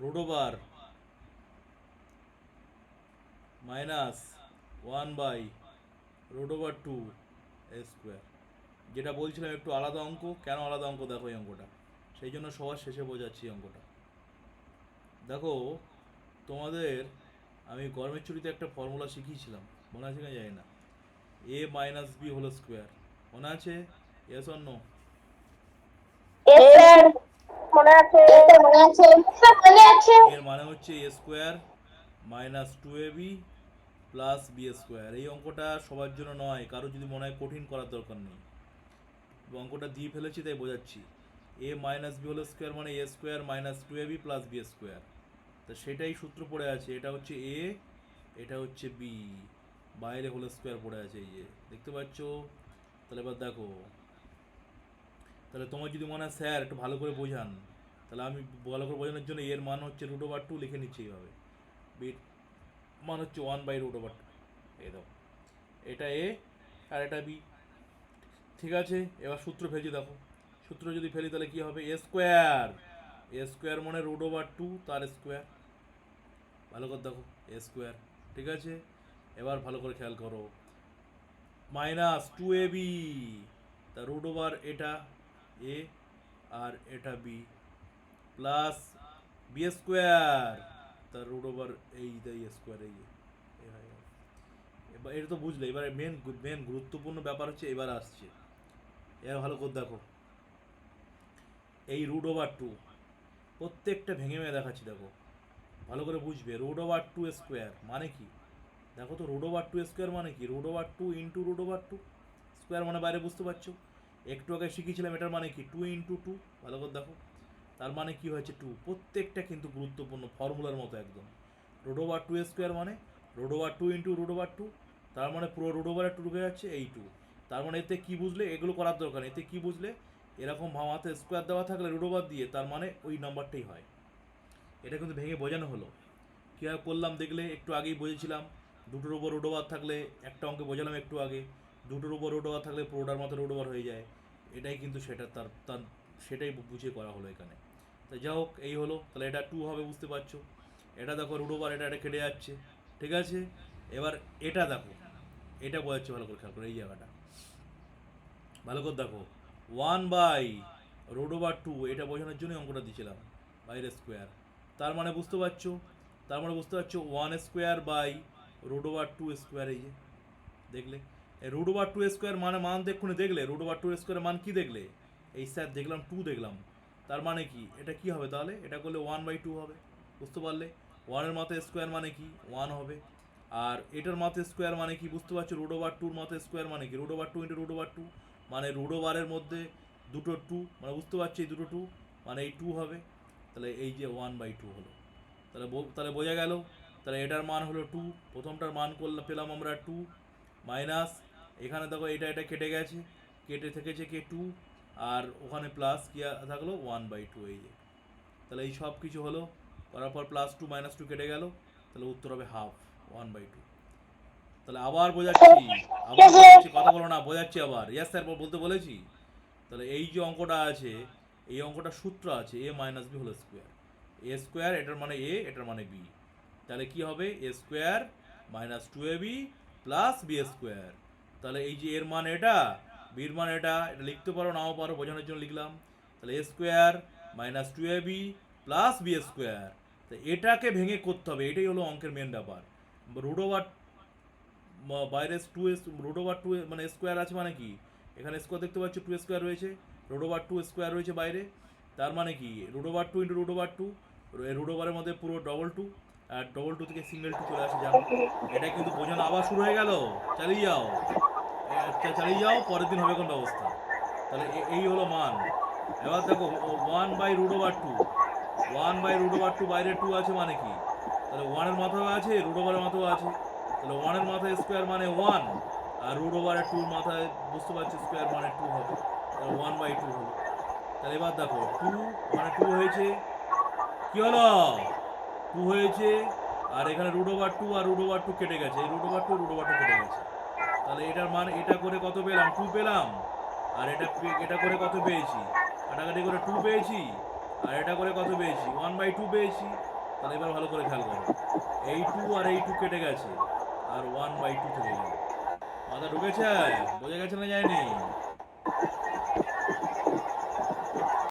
Over minus one by over two square যেটা বলছিলাম একটু আলাদা অঙ্ক, কেন আলাদা অঙ্ক দেখো এই অঙ্কটা? সেই জন্য সবার শেষে বোঝাচ্ছি অঙ্কটা। দেখো, তোমাদের আমি গরমের ছুটিতে একটা ফর্মুলা শিখিয়েছিলাম, মনে আছে কিনা জানি না। এ মাইনাস বি হলো স্কোয়ার মনে আছে? এস অন্য মনে আছে? মনে আছে। মনে আছে। এর মানে হচ্ছে A square minus two A B plus B square এই অঙ্কটা সবার জন্য নয় কারও যদি মনে হয় কঠিন করার দরকার নেই। অঙ্কটা দিয়ে ফেলেছি তাই বোঝাচ্ছি। এ মাইনাস বি হলো স্কোয়ার মানে A square minus two A B plus B square তো সেটাই সূত্র পড়ে আছে এটা হচ্ছে এ এটা হচ্ছে বি বাইরে হলো স্কোয়ার পড়ে আছে এই যে। দেখতে পাচ্ছ? তাহলে এবার দেখো। তাহলে তোমার যদি মনে হয়, স্যার, একটু ভালো করে বোঝান। তাহলে আমি ভালো করে বোঝানোর জন্য এর মান হচ্ছে রুট ওভার টু লিখে নিচ্ছি এইভাবে। বিট মান হচ্ছে one by root over two এই দাও এটা এ আর এটা বি ঠিক আছে? এবার সূত্র ফেলছি, দেখো। সূত্র যদি ফেলি, তাহলে কী হবে? এ স্কোয়ার এ স্কোয়ার মানে রুট ওভার টু তার স্কোয়ার ভালো করে দেখো এ স্কোয়ার ঠিক আছে? এবার ভালো করে খেয়াল করো। মাইনাস টু এ বি তা রুট ওভার এটা এ আর এটা বি প্লাস বি স্কোয়ার তার রুট ওভার এই দেয় স্কোয়ার এই এবার এটা তো বুঝলে, এবার মেন মেন গুরুত্বপূর্ণ ব্যাপার হচ্ছে এবার আসছে। এবার ভালো করে দেখো। এই রুট ওভার টু প্রত্যেকটা ভেঙে ভেঙে দেখাচ্ছি, দেখো। ভালো করে বুঝবে রুট ওভার টু স্কোয়ার মানে কি? দেখো তো রুট ওভার টু স্কোয়ার মানে কি? Root over two into root over two square মানে বাইরে বুঝতে পারছ? একটু আগে শিখিয়েছিলাম এটার মানে কি? টু ইন্টু টু ভালো করে দেখো। তার মানে কি হয়েছে? টু প্রত্যেকটা কিন্তু গুরুত্বপূর্ণ ফর্মুলার মতো একদম। রুট ওভার টু স্কোয়ার মানে root over two into root over two তার মানে পুরো রুট ওভারের টু ঢুকে যাচ্ছে এই টু তার মানে এতে কি বুঝলে? এগুলো করার দরকার এতে কি বুঝলে? এরকম ভামাতে স্কোয়ার দেওয়া থাকলে রুট ওভার দিয়ে তার মানে ওই নাম্বারটাই হয়। এটা কিন্তু ভেঙে বোঝানো হলো। কীভাবে করলাম? দেখলে একটু আগেই বুঝেছিলাম। দুটোর উপর রুট ওভার থাকলে একটা অঙ্কে বোঝালাম একটু আগে। দুটোর উপর রোড ওভার থাকলে পুরোটার মতো রোড ওভার হয়ে যায়। এটাই কিন্তু সেটা তার তার, সেটাই বুঝে করা হলো এখানে। তো যাই হোক, এই হলো। তাহলে এটা টু হবে, বুঝতে পারছ? এটা দেখো রুট ওভার এটা এটা কেটে যাচ্ছে। ঠিক আছে? এবার এটা দেখো। এটা বোঝাচ্ছে ভালো করে খেয়াল করে, এই জায়গাটা। ভালো করে দেখো। One by root over two এটা বোঝানোর জন্যই অঙ্কটা দিয়েছিলাম বাইরে স্কোয়ার তার মানে বুঝতে পারছ? তার মানে বুঝতে পারছ? One square by root over two square এই যে। দেখলে? রুট ওভার টু স্কোয়ার মানে মান দেখুন দেখলে রুট ওভার টু স্কোয়ার মান কি দেখলে? এই স্যার দেখলাম টু দেখলাম। তার মানে কি? এটা কি হবে তাহলে? এটা করলে ওয়ান বাই টু হবে। বুঝতে পারলে? ওয়ানের মাথায় স্কোয়ার মানে কি? ওয়ান হবে। আর এটার মাথায় স্কোয়ার মানে কি? বুঝতে পারছ? রুট ওভার টুর মাথায় স্কোয়ার মানে কি? Root over two into root over two মানে রুট ওভারের মধ্যে দুটো টু মানে বুঝতে পারছি এই দুটো টু মানে এই টু হবে। তাহলে এই যে ওয়ান বাই টু হলো। তাহলে তাহলে বোঝা গেল? তাহলে এটার মান হলো টু প্রথমটার মান করলাম পেলাম আমরা টু মাইনাস এখানে দেখো এটা এটা কেটে গেছে। কেটে থেকেছে কে টু আর ওখানে প্লাস কি থাকল? ওয়ান বাই টু এই যে। তাহলে এই সব কিছু হলো, করার পর প্লাস টু মাইনাস টু কেটে গেল, তাহলে উত্তর হবে হাফ ওয়ান বাই টু তাহলে আবার বোঝাচ্ছি আবার বোঝাচ্ছি, কথা বলো না, বোঝাচ্ছি আবার। ইয়াস স্যার বলতে বলেছি? তাহলে এই যে অঙ্কটা আছে, এই অঙ্কটা সূত্র আছে এ মাইনাস বি হলো স্কোয়ার এ স্কোয়ার এটার মানে এ এটার মানে বি তাহলে কি হবে? A square minus two A B plus B square তাহলে এই যে এর মান এটা বির মান এটা এটা লিখতে পারো নাও পারো বোঝানোর জন্য লিখলাম। তাহলে A square minus two A B plus B square তো এটাকে ভেঙে করতে হবে এটাই হলো অঙ্কের মেন ব্যাপার। রুট ওভার বাইরে টু এস রুট ওভার টু মানে স্কোয়ার আছে মানে কি? এখানে স্কোয়ার দেখতে পাচ্ছ টু স্কোয়ার রয়েছে। রুট ওভার টু স্কোয়ার রয়েছে বাইরে। তার মানে কি? Root over two into root over two root ওভারের মধ্যে পুরো ডবল টু আর ডবল টু থেকে সিঙ্গেল টু চলে আসে জানো? এটা কিন্তু বোঝানো আবার শুরু হয়ে গেল। চালিয়ে যাও। চালিয়ে যাও, পরের দিন হবে কোন অবস্থা তাহলে এই হলো মান। এবার দেখো one by root over two one by root over two বাইরে টু আছে মানে কি? তাহলে ওয়ানের মাথাও আছে রুট ওভারের মাথাও আছে। তাহলে ওয়ানের মাথায় স্কোয়ার মানে ওয়ান আর রুট ওভারের টুর মাথায় বুঝতে পারছি স্কোয়ার মানে টু হবে। তাহলে ওয়ান বাই টু হলো। তাহলে এবার দেখো টু মানে টু হয়েছে, কি হলো? টু হয়েছে, আর এখানে রুট ওভার টু আর রুট ওভার টু কেটে গেছে। এই root over two root over two কেটে গেছে। তাহলে এটার মান, এটা করে কত পেলাম? টু পেলাম। আর এটা এটা করে কত পেয়েছি? কাটাকাটি করে টু পেয়েছি। আর এটা করে কত পেয়েছি? ওয়ান বাই টু পেয়েছি। তাহলে এবার ভালো করে খেয়াল করো। এই টু আর এই টু কেটে গেছে। আর ওয়ান বাই টু থেকে গেল। মাথা ঢুকেছে? বোঝা গেছে না যায়নি?